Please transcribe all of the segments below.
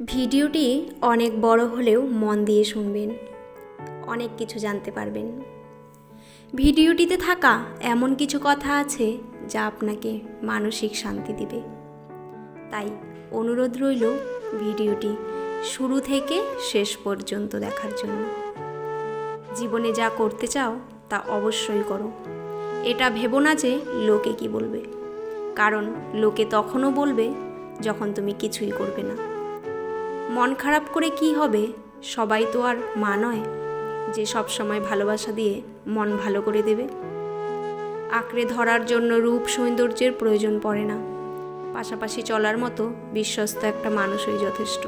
ভিডিওটি অনেক বড় হলেও মন দিয়ে শুনবেন। অনেক কিছু জানতে পারবেন। ভিডিওটিতে থাকা এমন কিছু কথা আছে যা আপনাকে মানসিক শান্তি দিবে। তাই অনুরোধ রইল ভিডিওটি শুরু থেকে শেষ পর্যন্ত দেখার জন্য। জীবনে যা করতে চাও তা অবশ্যই করো। এটা ভেবো না যে লোকে কি বলবে। কারণ লোকে তখনও বলবে যখন তুমি কিছুই করবে না। মন খারাপ করে কি হবে? সবাই তো আর মা নয়, যে সব সময় ভালোবাসা দিয়ে মন ভালো করে দেবে। আঁকড়ে ধরার জন্য রূপ সৌন্দর্যের প্রয়োজন পড়ে না। পাশাপাশি চলার মতো বিশ্বস্ত একটা মানুষই যথেষ্ট।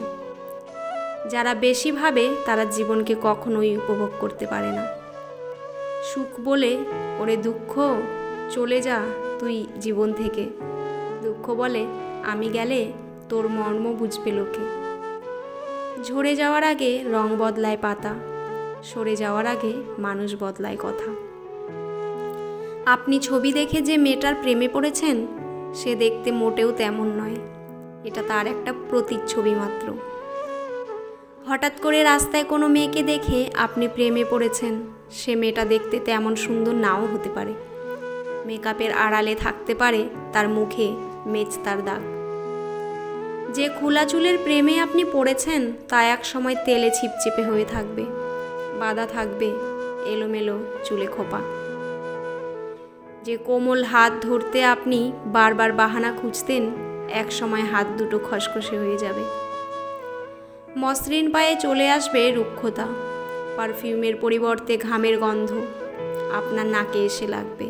যারা বেশি ভাবে তারা জীবনকে কখনোই উপভোগ করতে পারে না। সুখ বলে, ওরে দুঃখ, চলে যা তুই জীবন থেকে। দুঃখ বলে, আমি গেলে তোর মর্ম বুঝবে লোকে। ঝরে যাওয়ার আগে রং বদলায় পাতা, সরে যাওয়ার আগে মানুষ বদলায় কথা। আপনি ছবি দেখে যে মেয়েটার প্রেমে পড়েছেন, সে দেখতে মোটেও তেমন নয়। এটা তার একটা প্রতিচ্ছবি মাত্র। হঠাৎ করে রাস্তায় কোনো মেয়েকে দেখে আপনি প্রেমে পড়েছেন, সে মেয়েটা দেখতে তেমন সুন্দর নাও হতে পারে। মেকআপের আড়ালে থাকতে পারে তার মুখে মেচতার দাগ। যে খোলা চুলের প্রেমে আপনি পড়েছেন, তা এক সময় তেলে ছিপচিপে হয়ে থাকবে। বাধা থাকবে এলোমেলো চুলে খোপা। যে কোমল হাত ধরতে আপনি বারবার বাহানা খুঁজতেন, এক সময় হাত দুটো খসখসে হয়ে যাবে। মসৃণ পায়ে চলে আসবে রুক্ষতা, পারফিউমের পরিবর্তে ঘামের গন্ধ, আপনার নাকে এসে লাগবে।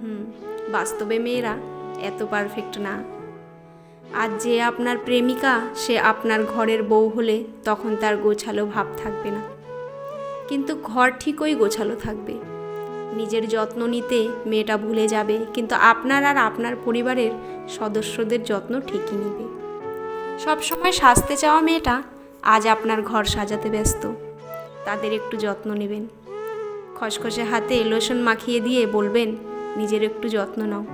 হুম, বাস্তবে মেয়েরা এত পারফেক্ট না। আজ যে আপনার প্রেমিকা, সে আপনার ঘরের বউ হলে তখন তার গোছালো ভাব থাকবে না। কিন্তু ঘর ঠিকই গোছালো থাকবে। নিজের যত্ন নিতে মেয়েটা ভুলে যাবে, কিন্তু আপনার আর আপনার পরিবারের সদস্যদের যত্ন ঠিকই নিবে। সবসময় সাজতে চাওয়া মেয়েটা আজ আপনার ঘর সাজাতে ব্যস্ত। তাদের একটু যত্ন নেবেন। খসখসে হাতে লোশন মাখিয়ে দিয়ে বলবেন, নিজের একটু যত্ন নাও।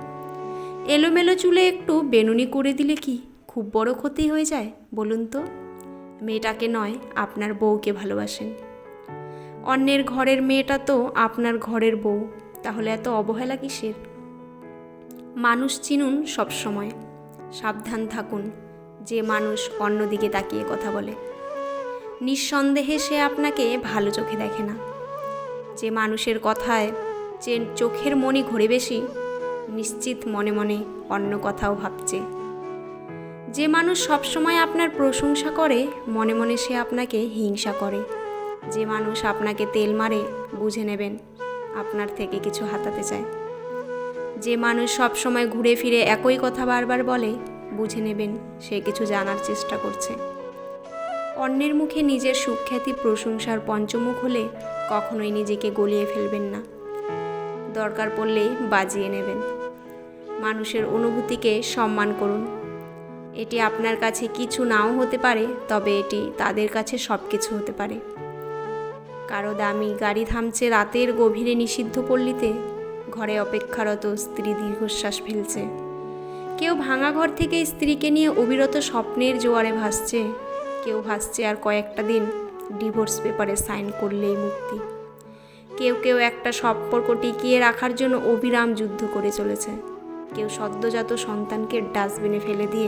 এলোমেলো চুলে একটু বেনুনি করে দিলে কি খুব বড় ক্ষতি হয়ে যায়, বলুন তো? মেয়েটাকে নয়, আপনার বউকে ভালোবাসেন। অন্যের ঘরের মেয়েটা তো আপনার ঘরের বউ, তাহলে এত অবহেলা কিসের? মানুষ চিনুন সবসময় সাবধান থাকুন, যে মানুষ অন্যদিকে তাকিয়ে কথা বলে। নিঃসন্দেহে সে আপনাকে ভালো চোখে দেখে না। যে মানুষের কথায় যে চোখের মনি ঘুরে বেশি নিশ্চিত মনে মনে অন্য কথাও ভাবছে। যে মানুষ সবসময় আপনার প্রশংসা করে, মনে মনে সে আপনাকে হিংসা করে। যে মানুষ আপনাকে তেল মারে, বুঝে নেবেন, আপনার থেকে কিছু হাতাতে চায়। যে মানুষ সবসময় ঘুরে ফিরে একই কথা বারবার বলে, বুঝে নেবেন, সে কিছু জানার চেষ্টা করছে। অন্যের মুখে নিজের সুখ্যাতি প্রশংসার পঞ্চমুখ হলে কখনোই নিজেকে গলিয়ে ফেলবেন না। দরকার পড়লে বাজিয়ে নেবেন। মানুষের অনুভূতিকে সম্মান করুন। এটি আপনার কাছে কিছু নাও হতে পারে, তবে এটি তাদের কাছে সব কিছু হতে পারে। কারও দামি গাড়ি থামছে রাতের গভীরে নিষিদ্ধ পল্লীতে, ঘরে অপেক্ষারত স্ত্রী দীর্ঘশ্বাস ফেলছে। কেউ ভাঙা ঘর থেকে স্ত্রীকে নিয়ে অবিরত স্বপ্নের জোয়ারে ভাসছে, কেউ ভাসছে আর কয়েকটা দিন ডিভোর্স পেপারে সাইন করলেই মুক্তি। কেউ কেউ একটা সম্পর্ক টিকিয়ে রাখার জন্য অবিরাম যুদ্ধ করে চলেছে। কেউ সদ্যজাত সন্তানকে ডাস্টবিনে ফেলে দিয়ে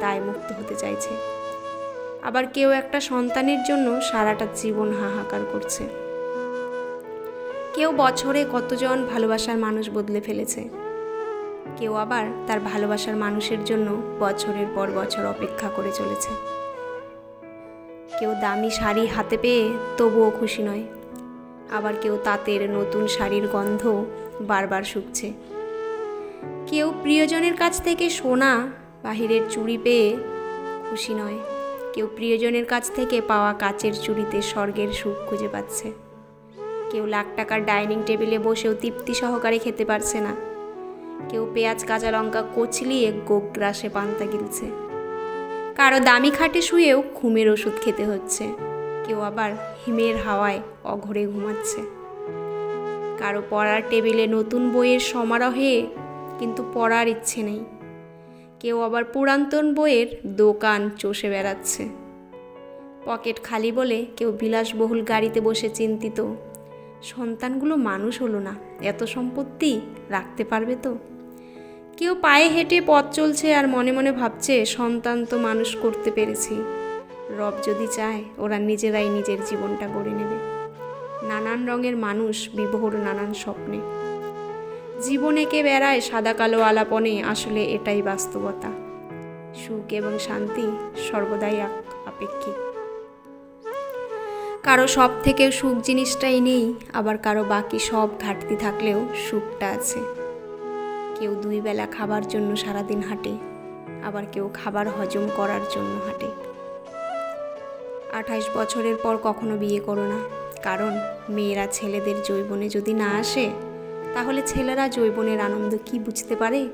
দায়মুক্ত হতে চাইছে। আবার কেউ একটা সন্তানের জন্য সারাটা জীবন হাহাকার করছে। কেউ বছরে কতজন ভালোবাসার মানুষ বদলে ফেলেছে। কেউ আবার তার ভালোবাসার মানুষের জন্য বছরের পর বছর অপেক্ষা করে চলেছে। কেউ দামি শাড়ি হাতে পেয়ে তবুও খুশি নয়। আবার কেউ তাঁতের নতুন শাড়ির গন্ধ বারবার শুকছে। কেউ প্রিয়জনের কাছ থেকে সোনা, বাহিরের চুড়ি পেয়ে খুশি নয়। কেউ প্রিয়জনের কাছ থেকে পাওয়া কাচের চুড়িতে স্বর্গের সুখ খুঁজে পাচ্ছে। কেউ লাখ টাকার ডাইনিং টেবিলে বসেও তৃপ্তি সহকারে খেতে পারছে না। কেউ পেঁয়াজ, কাঁচা লঙ্কা কচলিয়ে গোগ্রাসে পান্তা গিলছে। কারও দামি খাটে শুয়েও ঘুমের ওষুধ খেতে হচ্ছে। কেউ আবার হিমের হাওয়ায় অঘরে ঘুমাচ্ছে। কারও পড়ার টেবিলে নতুন বইয়ের সমারোহে কিন্তু পড়ার ইচ্ছে নেই। কেউ আবার পুরাতন বইয়ের দোকান চষে বেড়াচ্ছে। পকেট খালি বলে কেউ বিলাসবহুল গাড়িতে বসে চিন্তিত। সন্তানগুলো মানুষ হলো না, এত সম্পত্তি রাখতে পারবে তো? কেউ পায়ে হেঁটে পথ চলছে আর মনে মনে ভাবছে, সন্তান তো মানুষ করতে পেরেছি। রব যদি চায়, ওরা নিজেরাই নিজের জীবনটা গড়ে নেবে। নানান রঙের মানুষ বিভোর নানান স্বপ্নে। জীবন এঁকে বেড়ায় সাদা কালো আলাপনে, আসলে এটাই বাস্তবতা। সুখ এবং শান্তি সর্বদাই আপেক্ষিক। কারও সব থেকেও সুখ জিনিসটাই নেই, আবার কারও বাকি সব ঘাটতি থাকলেও সুখটা আছে। কেউ দুই বেলা খাবার জন্য সারাদিন হাঁটে, আবার কেউ খাবার হজম করার জন্য হাঁটে। আঠাইশ বছরের পর কখনো বিয়ে করো না, কারণ মেয়েরা ছেলেদের জৈবনে যদি না আসে তাহলে ছেলেরা জৈবনের আনন্দ কি বুঝতে পারে?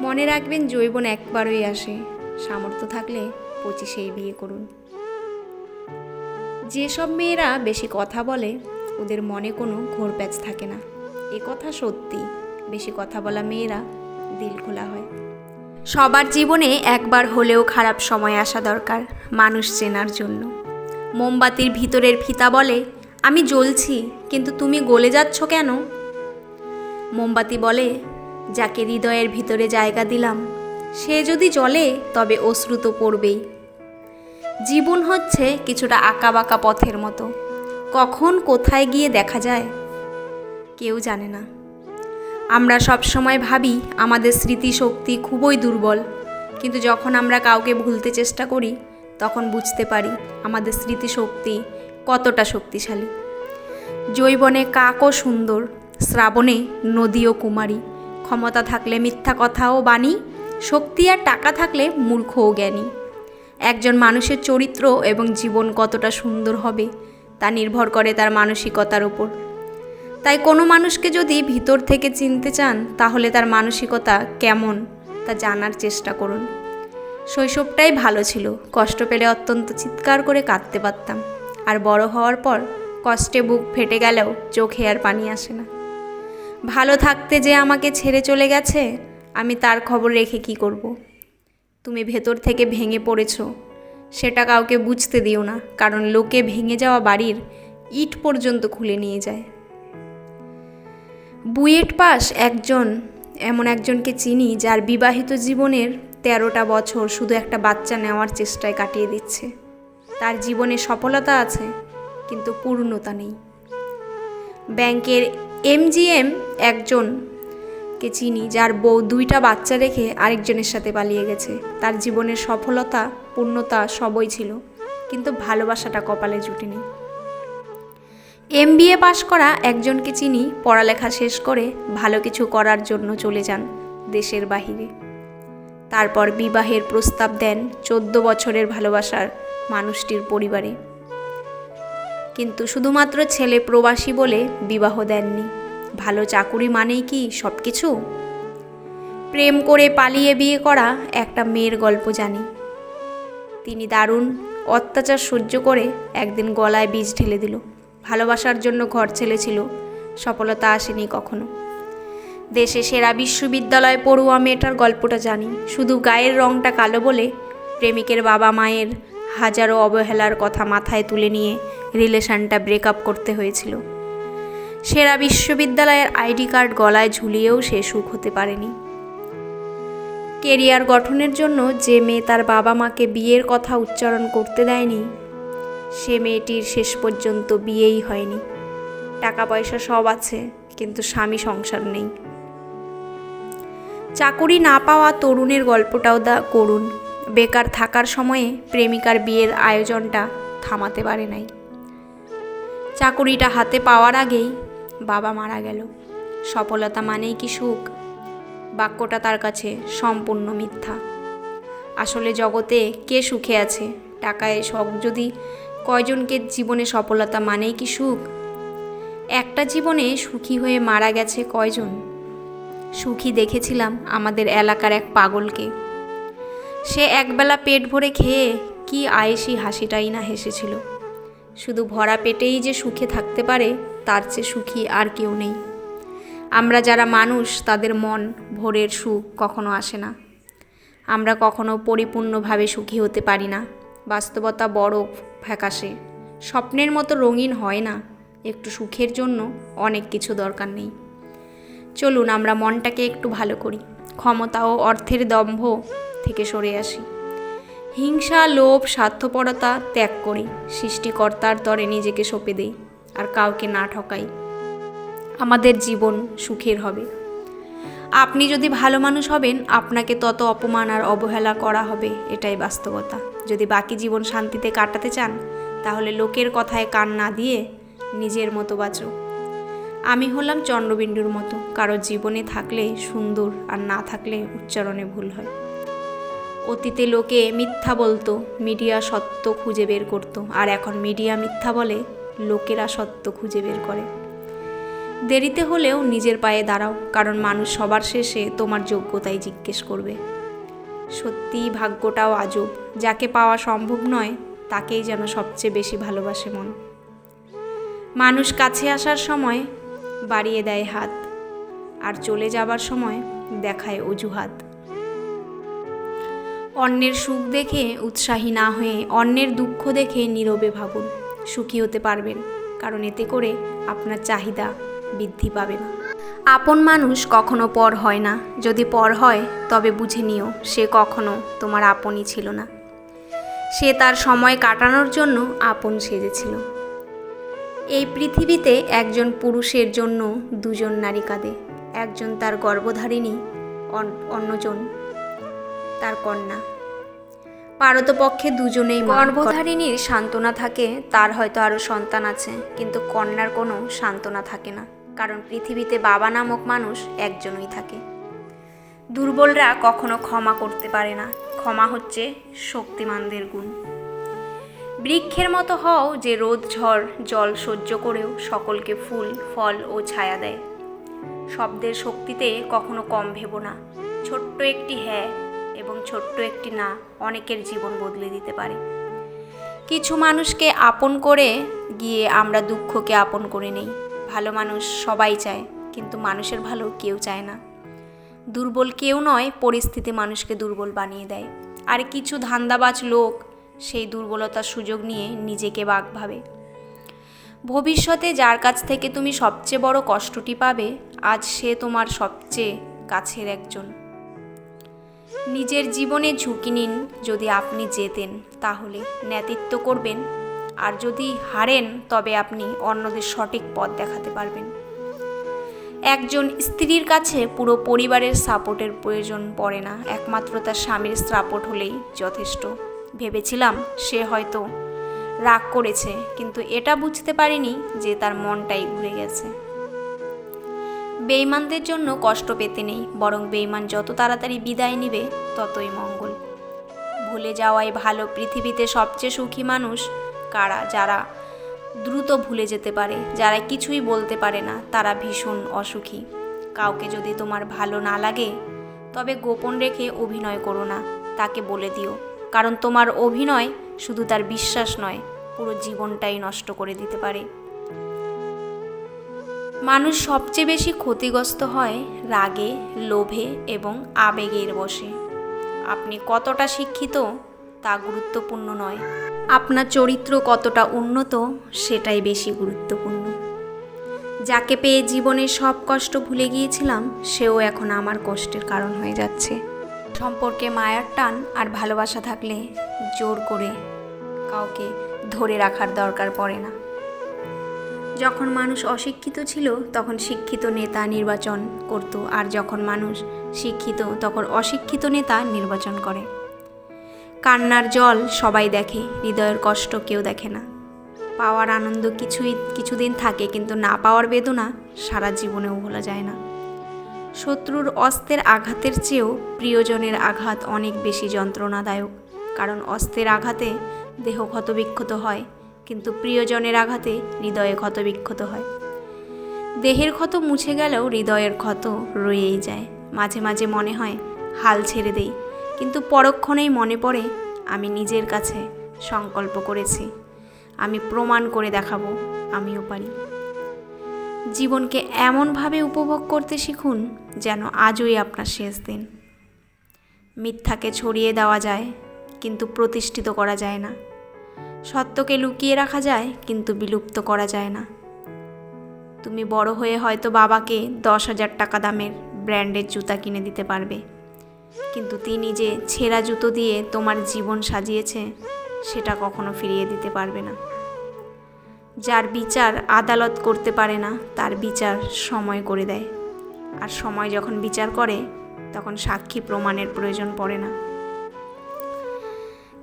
মনে রাখবেন জৈবন একবারই আসে, সামর্থ্য থাকলে পঁচিশেই বিয়ে করুন। যেসব মেয়েরা বেশি কথা বলে, ওদের মনে কোনো ঘোরপ্যাচ থাকে না। এ কথা সত্যি, বেশি কথা বলা মেয়েরা দিল খোলা হয়। সবার জীবনে একবার হলেও খারাপ সময় আসা দরকার মানুষ চেনার জন্য। মোমবাতির ভিতরের ফিতা বলে আমি জ্বলছি, কিন্তু তুমি গলে যাচ্ছ কেন? মোমবাতি বলে, যাকে হৃদয়ের ভিতরে জায়গা দিলাম, সে যদি জ্বলে, তবে অশ্রু তো পড়বেই। জীবন হচ্ছে কিছুটা আঁকাবাঁকা পথের মতো। কখন কোথায় গিয়ে দেখা যায়, কেউ জানে না। আমরা সব সময় ভাবি, আমাদের স্মৃতিশক্তি খুবই দুর্বল। কিন্তু যখন আমরা কাউকে ভুলতে চেষ্টা করি, তখন বুঝতে পারি, আমাদের স্মৃতিশক্তি কতটা শক্তিশালী। জৈবনে কাকও সুন্দর, শ্রাবণে নদীও কুমারী। ক্ষমতা থাকলে মিথ্যা কথাও বাণী, শক্তি আর টাকা থাকলে মূর্খও জ্ঞানী। একজন মানুষের চরিত্র এবং জীবন কতটা সুন্দর হবে, তা নির্ভর করে তার মানসিকতার ওপর তাই কোনো মানুষকে যদি ভিতর থেকে চিনতে চান, তাহলে তার মানসিকতা কেমন, তা জানার চেষ্টা করুন। শৈশবটাই ভালো ছিল, কষ্ট পেলে অত্যন্ত চিৎকার করে কাঁদতে পারতাম। আর বড় হওয়ার পর কষ্টে বুক ফেটে গেলেও চোখে আর পানি আসে না। ভালো থাকতে যে আমাকে ছেড়ে চলে গেছে, আমি তার খবর রেখে কি করব। তুমি ভেতর থেকে ভেঙে পড়েছ, সেটা কাউকে বুঝতে দিও না, কারণ লোকে ভেঙে যাওয়া বাড়ির ইট পর্যন্ত খুলে নিয়ে যায়। বুয়েট পাস একজন, এমন একজনকে চিনি যার বিবাহিত জীবনের তেরোটা বছর শুধু একটা বাচ্চা নেওয়ার চেষ্টায় কাটিয়ে দিচ্ছে। তার জীবনে সফলতা আছে, কিন্তু পূর্ণতা নেই। ব্যাংকের এমজিএম একজনকে চিনি, যার বউ দুইটা বাচ্চা রেখে আরেকজনের সাথে পালিয়ে গেছে। তার জীবনের সফলতা, পূর্ণতা সবই ছিল, কিন্তু ভালোবাসাটা কপালে জুটেনি এম বিএ পাশ করা একজনকে চিনি পড়ালেখা শেষ করে ভালো কিছু করার জন্য চলে যান দেশের বাহিরে। তারপর বিবাহের প্রস্তাব দেন, চোদ্দ বছরের ভালোবাসার মানুষটির পরিবারে। কিন্তু শুধুমাত্র ছেলে প্রবাসী বলে বিবাহ দেননি। ভালো চাকুরি মানেই কি সব কিছু প্রেম করে পালিয়ে বিয়ে করা একটা মেয়ের গল্প জানি। তিনি দারুণ অত্যাচার সহ্য করে একদিন গলায় বীজ ঢেলে দিল। ভালোবাসার জন্য ঘর ছেলে ছিল, সফলতা আসেনি কখনো। দেশে সেরা বিশ্ববিদ্যালয় পড়ুয়া মেয়েটার গল্পটা জানি। শুধু গায়ের রংটা কালো বলে প্রেমিকের বাবা মায়ের হাজারো অবহেলার কথা মাথায় তুলে নিয়ে রিলেশনটা ব্রেকআপ করতে হয়েছিল। সেরা বিশ্ববিদ্যালয়ের আইডি কার্ড গলায় ঝুলিয়েও সে সুখ হতে পারেনি। কেরিয়ার গঠনের জন্য যে মেয়ে তার বাবা মাকে বিয়ের কথা উচ্চারণ করতে দেয়নি, সে মেয়েটির শেষ পর্যন্ত বিয়েই হয়নি। টাকা পয়সা সব আছে, কিন্তু স্বামী সংসার নেই। চাকুরি না পাওয়া তরুণের গল্পটাও দা করুন বেকার থাকার সময়ে প্রেমিকার বিয়ের আয়োজনটা থামাতে পারে নাই। চাকুরিটা হাতে পাওয়ার আগেই বাবা মারা গেল। সফলতা মানেই কি সুখ? বাক্যটা তার কাছে সম্পূর্ণ মিথ্যা। আসলে জগতে কে সুখে আছে? টাকায় শখ যদি কয়জনকে জীবনে সফলতা মানেই কি সুখ? একটা জীবনে সুখী হয়ে মারা গেছে কয়জন? সুখী দেখেছিলাম আমাদের এলাকার এক পাগলকে। সে একবেলা পেট ভরে খেয়ে কি আয়েসি হাসিটাই না হেসেছিল। শুধু ভরা পেটেই যে সুখে থাকতে পারে, তার চেয়ে সুখী আর কেউ নেই। আমরা যারা মানুষ, তাদের মন ভোরের সুখ কখনো আসে না। আমরা কখনো পরিপূর্ণভাবে সুখী হতে পারি না। বাস্তবতা বড় ফ্যাকাশে। স্বপ্নের মতো রঙিন হয় না। একটু সুখের জন্য অনেক কিছু দরকার নেই। চলুন, আমরা মনটাকে একটু ভালো করি। ক্ষমতা ও অর্থের দম্ভ থেকে সরে আসি। হিংসা, লোভ, স্বার্থপরতা ত্যাগ করি। সৃষ্টিকর্তার তরে নিজেকে সঁপে দেই আর কাউকে না ঠকাই। আমাদের জীবন সুখের হবে। আপনি যদি ভালো মানুষ হবেন, আপনাকে তত অপমান আর অবহেলা করা হবে, এটাই বাস্তবতা। যদি বাকি জীবন শান্তিতে কাটাতে চান, তাহলে লোকের কথায় কান না দিয়ে নিজের মতো বাঁচো। আমি হলাম চন্দ্রবিন্দুর মতো। কারও জীবনে থাকলে সুন্দর আর না থাকলে উচ্চারণে ভুল হয়। অতীতে লোকে মিথ্যা বলতো, মিডিয়া সত্য খুঁজে বের করতো, আর এখন মিডিয়া মিথ্যা বলে, লোকেরা সত্য খুঁজে বের করে। দেরিতে হলেও নিজের পায়ে দাঁড়াও, কারণ মানুষ সবার শেষে তোমার যোগ্যতাই জিজ্ঞেস করবে। সত্যিই ভাগ্যটাও আজব, যাকে পাওয়া সম্ভব নয়, তাকেই যেন সবচেয়ে বেশি ভালোবাসে মন। মানুষ কাছে আসার সময় বাড়িয়ে দেয় হাত, আর চলে যাবার সময় দেখায় অজুহাত। অন্যের সুখ দেখে উৎসাহী না হয়ে অন্যের দুঃখ দেখে নীরবে ভাবুন। সুখী হতে পারবেন, কারণ এতে করে আপনার চাহিদা বৃদ্ধি পাবে না। আপন মানুষ কখনো পর হয় না। যদি পর হয়, তবে বুঝে নিও, সে কখনো তোমার আপনই ছিল না। সে তার সময় কাটানোর জন্য আপন সেজেছিল। এই পৃথিবীতে একজন পুরুষের জন্য দুজন নারী কাঁদে। একজন তার গর্ভধারিণী, অন- অন্যজন তার কন্যা। পারতপক্ষে দুজনেই গর্ভধারিণীর সান্ত্বনা থাকে, তার হয়তো আরও সন্তান আছে, কিন্তু কন্যার কোনো সান্ত্বনা থাকে না, কারণ পৃথিবীতে বাবা নামক মানুষ একজনই থাকে। দুর্বলরা কখনো ক্ষমা করতে পারে না, ক্ষমা হচ্ছে শক্তিমানদের গুণ। বৃক্ষের মতো হও যে রোদ, ঝড়, জল সহ্য করেও সকলকে ফুল, ফল ও ছায়া দেয়। শব্দের শক্তিতে কখনো কম ভেবো না। ছোট্ট একটি হ্যাঁ এবং ছোট্ট একটি না, অনেকের জীবন বদলে দিতে পারে। কিছু মানুষকে আপন করে গিয়ে আমরা দুঃখকে আপন করে নেই। ভালো মানুষ সবাই চায়, কিন্তু মানুষের ভালো কেউ চায় না। দুর্বল কেউ নয়, পরিস্থিতি মানুষকে দুর্বল বানিয়ে দেয়। আর কিছু ধান্দাবাজ লোক সেই দুর্বলতার সুযোগ নিয়ে নিজেকে বাঘ ভাবে। ভবিষ্যতে যার কাছ থেকে তুমি সবচেয়ে বড় কষ্টটি পাবে, আজ সে তোমার সবচেয়ে কাছের একজন। নিজের জীবনে ঝুঁকি নিন যদি আপনি জেতেন, তাহলে নেতৃত্ব করবেন। আর যদি হারেন, তবে আপনি অন্যদের সঠিক পথ দেখাতে পারবেন। একজন স্ত্রীর কাছে পুরো পরিবারের সাপোর্টের প্রয়োজন পড়ে না, একমাত্র তার স্বামীর সাপোর্ট হলেই যথেষ্ট। ভেবেছিলাম সে হয়তো রাগ করেছে, কিন্তু এটা বুঝতে পারিনি যে তার মনটাই ঘুরে গেছে। বেইমানদের জন্য কষ্ট পেতে নেই, বরং বেইমান যত তাড়াতাড়ি বিদায় নেবে, ততই মঙ্গল। ভুলে যাওয়াই ভালো, পৃথিবীতে সবচেয়ে সুখী মানুষ কারা? যারা দ্রুত ভুলে যেতে পারে, যারা কিছুই বলতে পারে না, তারা ভীষণ অসুখী। কাউকে যদি তোমার ভালো না লাগে, তবে গোপন রেখে অভিনয় করো না, তাকে বলে দিও। কারণ তোমার অভিনয় শুধু তার বিশ্বাস নয়, পুরো জীবনটাই নষ্ট করে দিতে পারে। মানুষ সবচেয়ে বেশি ক্ষতিগ্রস্ত হয় রাগে, লোভে এবং আবেগের বশে। আপনি কতটা শিক্ষিত তা গুরুত্বপূর্ণ নয়। আপনার চরিত্র কতটা উন্নত সেটাই বেশি গুরুত্বপূর্ণ। যাকে পেয়ে জীবনের সব কষ্ট ভুলে গিয়েছিলাম, সেও এখন আমার কষ্টের কারণ হয়ে যাচ্ছে। সম্পর্কে মায়ার টান আর ভালোবাসা থাকলে জোর করে কাউকে ধরে রাখার দরকার পড়ে না। যখন মানুষ অশিক্ষিত ছিল, তখন শিক্ষিত নেতা নির্বাচন করত, আর যখন মানুষ শিক্ষিত, তখন অশিক্ষিত নেতা নির্বাচন করে। কান্নার জল সবাই দেখে, হৃদয়ের কষ্ট কেউ দেখে না। পাওয়ার আনন্দ কিছুই, কিছুদিন থাকে, কিন্তু না পাওয়ার বেদনা সারা জীবনেও ভোলা যায় না। শত্রুর অস্ত্রের আঘাতের চেয়েও প্রিয়জনের আঘাত অনেক বেশি যন্ত্রণাদায়ক, কারণ অস্ত্রের আঘাতে দেহ ক্ষতবিক্ষত হয় কিন্তু প্রিয়জনের আঘাতে হৃদয়ে ক্ষতবিক্ষত হয়। দেহের ক্ষত মুছে গেলেও হৃদয়ের ক্ষত রয়েই যায়। মাঝে মাঝে মনে হয়, হাল ছেড়ে দেই। কিন্তু পরক্ষণেই মনে পড়ে, আমি নিজের কাছে সংকল্প করেছি। আমি প্রমাণ করে দেখাবো, আমিও পারি। জীবনকে এমনভাবে উপভোগ করতে শিখুন, যেন আজই আপনার শেষ দিন। মিথ্যাকে ছড়িয়ে দেওয়া যায়, কিন্তু প্রতিষ্ঠিত করা যায় না। সত্যকে লুকিয়ে রাখা যায়, কিন্তু বিলুপ্ত করা যায় না। তুমি বড় হয়ে হয়তো বাবাকে দশ হাজার টাকা দামের ব্র্যান্ডের জুতা কিনে দিতে পারবে। কিন্তু তিনি যে ছেঁড়া জুতো দিয়ে তোমার জীবন সাজিয়েছে, সেটা কখনো ফিরিয়ে দিতে পারবে না। যার বিচার আদালত করতে পারে না, তার বিচার সময় করে দেয়। আর সময় যখন বিচার করে, তখন সাক্ষী প্রমাণের প্রয়োজন পড়ে না।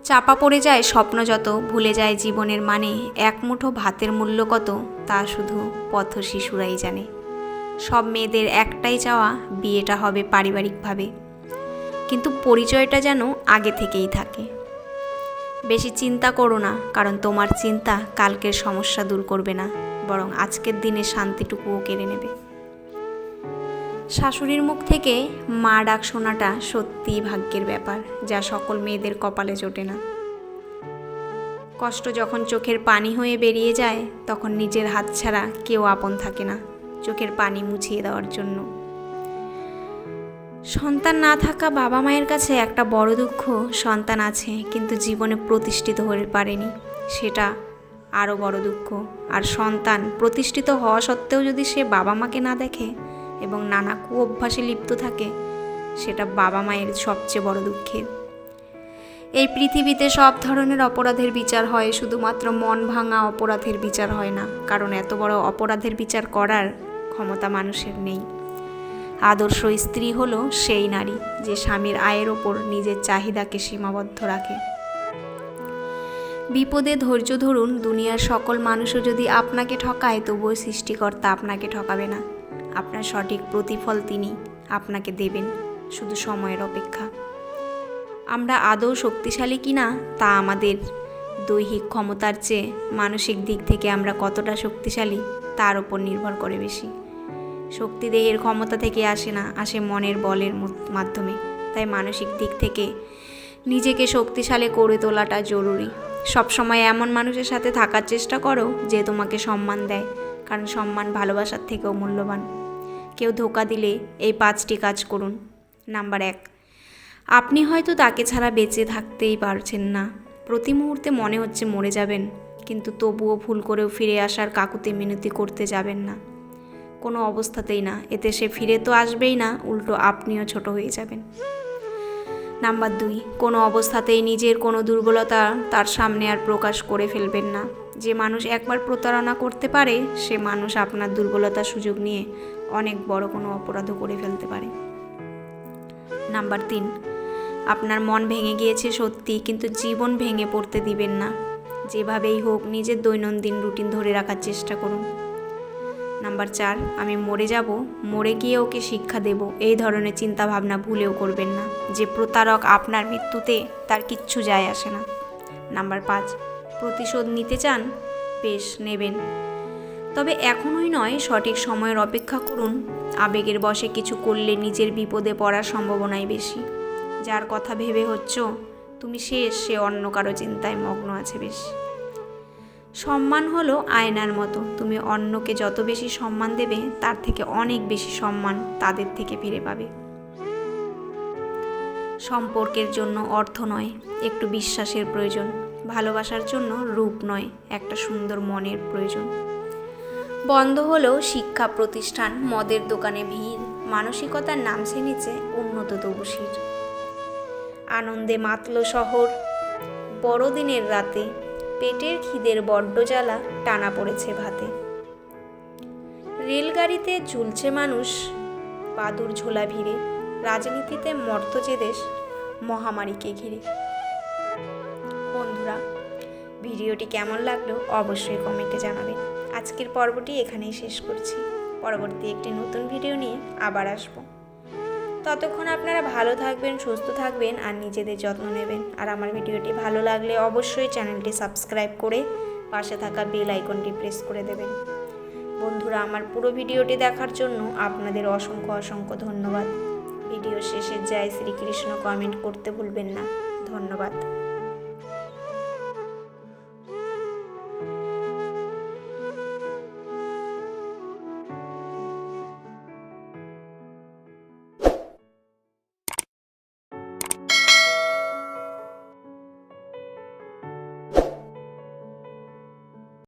চাপা পড়ে যায় স্বপ্ন যত, ভুলে যায় জীবনের মানে এক মুঠো ভাতের মূল্য কত, তা শুধু পথ শিশুরাই জানে। সব মেয়েদের একটাই চাওয়া, বিয়েটা হবে পারিবারিকভাবে। কিন্তু পরিচয়টা যেন আগে থেকেই থাকে। বেশি চিন্তা করো না, কারণ তোমার চিন্তা কালকের সমস্যা দূর করবে না, বরং আজকের দিনে শান্তিটুকুও কেড়ে নেবে। শাশুড়ির মুখ থেকে মা ডাক শোনাটা সত্যিই ভাগ্যের ব্যাপার, যা সকল মেয়েদের কপালে জোটে না। কষ্ট যখন চোখের পানি হয়ে বেরিয়ে যায়, তখন নিজের হাত ছাড়া কেউ আপন থাকে না চোখের পানি মুছিয়ে দেওয়ার জন্য। সন্তান না থাকা বাবা মায়ের কাছে একটা বড় দুঃখ সন্তান আছে, কিন্তু জীবনে প্রতিষ্ঠিত হতে পারেনি। সেটা আরও বড় দুঃখ। আর সন্তান প্রতিষ্ঠিত হওয়া সত্ত্বেও যদি সে বাবা মাকে না দেখে এবং নানা কু অভ্যাসে লিপ্ত থাকে, সেটা বাবা মায়ের সবচেয়ে বড় দুঃখের। এই পৃথিবীতে সব ধরনের অপরাধের বিচার হয়, শুধুমাত্র মন ভাঙা অপরাধের বিচার হয় না, কারণ এত বড় অপরাধের বিচার করার ক্ষমতা মানুষের নেই। আদর্শ স্ত্রী হলো সেই নারী, যে স্বামীর আয়ের ওপর নিজের চাহিদাকে সীমাবদ্ধ রাখে। বিপদে ধৈর্য ধরুন, দুনিয়ার সকল মানুষও যদি আপনাকে ঠকায়, তবুও সৃষ্টিকর্তা আপনাকে ঠকাবে না। আপনার সঠিক প্রতিফল তিনি আপনাকে দেবেন, শুধু সময়ের অপেক্ষা। আমরা আদৌ শক্তিশালী কিনা তা আমাদের দৈহিক ক্ষমতার চেয়ে মানসিক দিক থেকে আমরা কতটা শক্তিশালী, তার উপর নির্ভর করে বেশি। শক্তি দেহের ক্ষমতা থেকে আসে না, আসে মনের বলের মাধ্যমে। তাই মানসিক দিক থেকে নিজেকে শক্তিশালী করে তোলাটা জরুরি। সবসময় এমন মানুষের সাথে থাকার চেষ্টা করো, যে তোমাকে সম্মান দেয়, কারণ সম্মান ভালোবাসার থেকেও মূল্যবান। কেউ ধোকা দিলে এই পাঁচটি কাজ করুন। নাম্বার এক, আপনি হয়তো তাকে ছাড়া বেঁচে থাকতেই পারছেন না। প্রতি মুহূর্তে মনে হচ্ছে মরে যাবেন, কিন্তু তবুও ভুল করেও ফিরে আসার কাকুতে মিনতি করতে যাবেন না। কোনো অবস্থাতেই না, এতে সে ফিরে তো আসবেই না, উল্টো আপনিও ছোট হয়ে যাবেন। নাম্বার দুই, কোনো অবস্থাতেই নিজের কোনো দুর্বলতা তার সামনে আর প্রকাশ করে ফেলবেন না। যে মানুষ একবার প্রতারণা করতে পারে, সে মানুষ আপনার দুর্বলতার সুযোগ নিয়ে অনেক বড় কোনো অপরাধও করে ফেলতে পারে। নাম্বার তিন, আপনার মন ভেঙে গিয়েছে সত্যি, কিন্তু জীবন ভেঙে পড়তে দিবেন না। যেভাবেই হোক, নিজের দৈনন্দিন রুটিন ধরে রাখার চেষ্টা করুন। নাম্বার চার, আমি মরে যাব, মরে গিয়ে ওকে শিক্ষা দেব। এই ধরনের চিন্তা ভাবনা ভুলেও করবেন না। যে প্রতারক আপনার মৃত্যুতে, তার কিচ্ছু যায় আসে না। নাম্বার পাঁচ, প্রতিশোধ নিতে চান, বেশ, নেবেন। তবে এখনই নয়, সঠিক সময়ের অপেক্ষা করুন। আবেগের বশে কিছু করলে নিজের বিপদে পড়ার সম্ভাবনাই বেশি। যার কথা ভেবে হচ্ছ, তুমি শেষ, সে অন্য কারও চিন্তায় মগ্ন আছে বেশি। সম্মান হলো আয়নার মতো। তুমি অন্যকে যত বেশি সম্মান দেবে, তার থেকে অনেক বেশি সম্মান তাদের থেকে ফিরে পাবে। সম্পর্কের জন্য অর্থ নয়, একটু বিশ্বাসের প্রয়োজন। ভালোবাসার জন্য রূপ নয়, একটা সুন্দর মনের প্রয়োজন। বন্ধ হলো শিক্ষা প্রতিষ্ঠান, মদের দোকানে ভিড়, মানসিকতার নামছে নিচে উন্নত তবুশির আনন্দে মাতল শহর, বড়দিনের রাতে পেটের খিদের বড্ড জ্বালা টানা পড়েছে ভাতে। রেলগাড়িতে ঝুলছে মানুষ, বাদুর ঝোলা ভিড়ে, রাজনীতিতে মর্ত যে দেশ, মহামারীকে ঘিরে। বন্ধুরা, ভিডিওটি কেমন লাগল অবশ্যই কমেন্টে জানাবেন। আজকের পর্বটি এখানেই শেষ করছি। পরবর্তী একটি নতুন ভিডিও নিয়ে আবার আসব। ততক্ষণ আপনারা ভালো থাকবেন, সুস্থ থাকবেন আর নিজেদের যত্ন নেবেন। আর আমার ভিডিওটি ভালো লাগলে অবশ্যই চ্যানেলটি সাবস্ক্রাইব করে পাশে থাকা বেল আইকনটি প্রেস করে দেবেন। বন্ধুরা, আমার পুরো ভিডিওটি দেখার জন্য আপনাদের অসংখ্য অসংখ্য ধন্যবাদ। ভিডিও শেষে জয় শ্রীকৃষ্ণ কমেন্ট করতে ভুলবেন না। ধন্যবাদ।